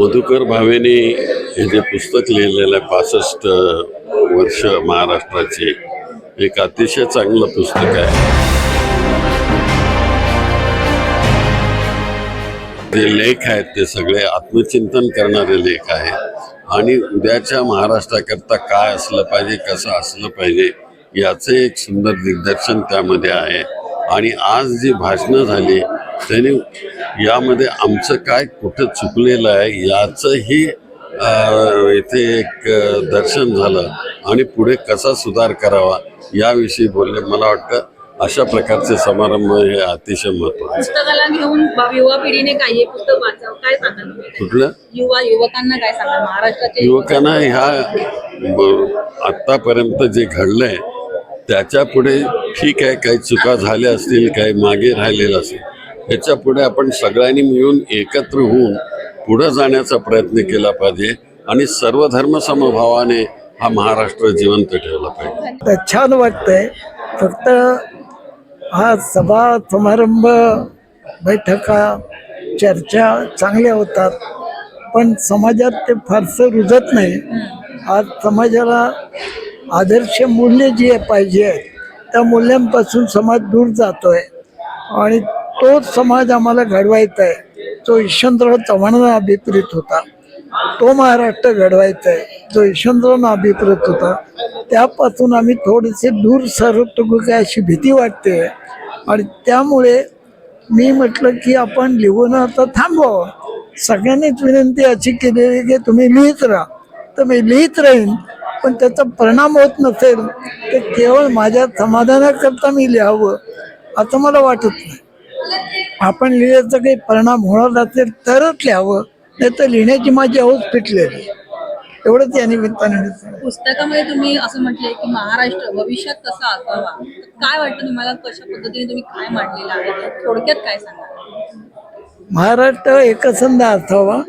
मधुकर भावेने हे जे पुस्तक लिहिलेलं आहे पासष्ट वर्ष महाराष्ट्राचे एक अतिशय चांगलं पुस्तक आहे. जे लेख आहेत ते सगळे आत्मचिंतन करणारे लेख आहेत. आणि उद्याच्या महाराष्ट्राकरता काय असलं पाहिजे कसं असलं पाहिजे याचं एक सुंदर दिग्दर्शन त्यामध्ये आहे. आणि आज जी भाषणं झाली त्यांनी यामध्ये आमचं काय कुठं चुकलेलं आहे याचंही इथे एक दर्शन झालं. आणि पुढे कसा सुधार करावा याविषयी बोलले. मला वाटतं अशा प्रकारचे समारंभ हे अतिशय महत्त्वाचे पुस्तकाला घेऊन युवा पिढीने काय हे पुस्तक वाचावं काय सांगाल? कुठलं? युवा युवकांना काय सांगाल? महाराष्ट्राचे युवकांना ह्या आत्तापर्यंत जे घडलंय त्याच्या पुढे ठीक आहे काही चुका झाल्या असतील काही मागे राहिलेलं असेल. ह्याच्या पुढे आपण सगळ्यांनी मिळून एकत्र होऊन पुढे जाण्याचा प्रयत्न केला पाहिजे आणि सर्व धर्मसमभावाने हा महाराष्ट्र जिवंत ठेवला पाहिजे. तर छान वाटतंय. फक्त हा सभा समारंभ बैठका चर्चा चांगल्या होतात. पण समाजात ते फारसं रुजत नाही. आज समाजाला आदर्श मूल्य जी आहे पाहिजे त्या मूल्यांपासून समाज दूर जातोय. आणि तोच समाज आम्हाला घडवायचा आहे. जो यशवंतराव चव्हाणांना अभिप्रेत होता तो महाराष्ट्र घडवायचा आहे. जो यशवंतरावांना अभिप्रेत होता त्यापासून आम्ही थोडेसे दूर सरतो काय अशी भीती वाटते. आणि त्यामुळे मी म्हटलं की आपण लिहून आता थांबवावं. सगळ्यांनीच विनंती अशी केलेली की तुम्ही लिहित राहा. तर मी लिहित राहीन पण त्याचा परिणाम होत नसेल तर केवळ माझ्या समाधानाकरता मी लिहावं असं मला वाटत नाही. आपण लिहिण्याचा काही परिणाम होणार असेल तरच लिहावं. नाही तर लिहिण्याची माझी हौस फिटलेली. एवढंच या निमित्ताने. पुस्तकामध्ये तुम्ही असं म्हटलंय की महाराष्ट्र भविष्यात कसा असावा? काय वाटतं तुम्हाला? कशा पद्धतीने तुम्ही काय मांडलेलं आहे? थोडक्यात काय सांगाल? महाराष्ट्र एकसंध असावा.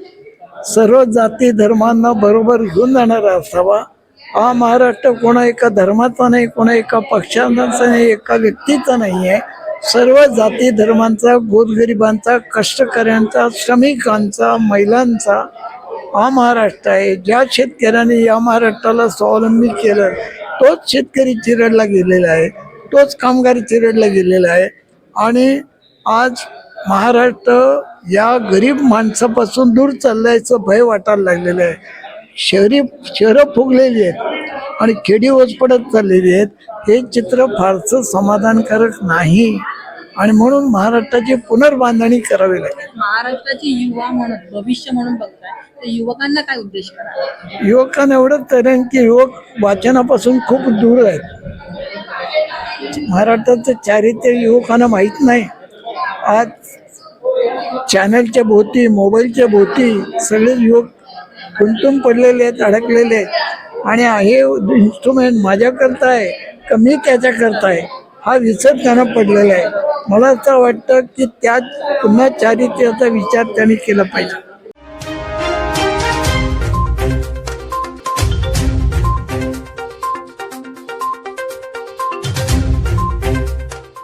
सर्व जाती धर्मांना बरोबर घेऊन जाणारा असावा. हा महाराष्ट्र कोणा एका धर्माचा नाही कोणा एका पक्षाचा नाही एका व्यक्तीचा नाही आहे सर्व जाती धर्मांचा गोरगरिबांचा कष्टकऱ्यांचा श्रमिकांचा महिलांचा हा महाराष्ट्र आहे. ज्या शेतकऱ्याने या महाराष्ट्राला स्वावलंबी केलं तोच शेतकरी चिरडला गेलेला आहे. तोच कामगार चिरडला गेलेला आहे. आणि आज महाराष्ट्र या गरीब माणसापासून दूर चालल्याचं भय वाटायला लागलेलं आहे. शहरी शहरं फुगलेली आहेत आणि खेडी ओस पडत चाललेली आहेत. हे चित्र फारसं समाधानकारक नाही. आणि म्हणून महाराष्ट्राची पुनर्बांधणी करावी लागेल. महाराष्ट्राची युवा म्हणून भविष्य म्हणून बघताय तर युवकांना काय उद्देश करा युवकांना एवढंच करेन की युवक वाचनापासून खूप दूर आहेत. महाराष्ट्राचं चारित्र्य युवकांना माहीत नाही. आज चॅनलच्या भोवती मोबाईलच्या भोवती सगळे युवक गुंतून पडलेले आहेत अडकलेले आहेत. आणि हे इन्स्ट्रुमेंट माझ्याकरता आहे का मी त्याच्याकरता आहे हा विसर त्यांना पडलेला आहे. मला असं वाटतं की त्या पुन्हा चारित्र्याचा विचार त्यांनी केला पाहिजे.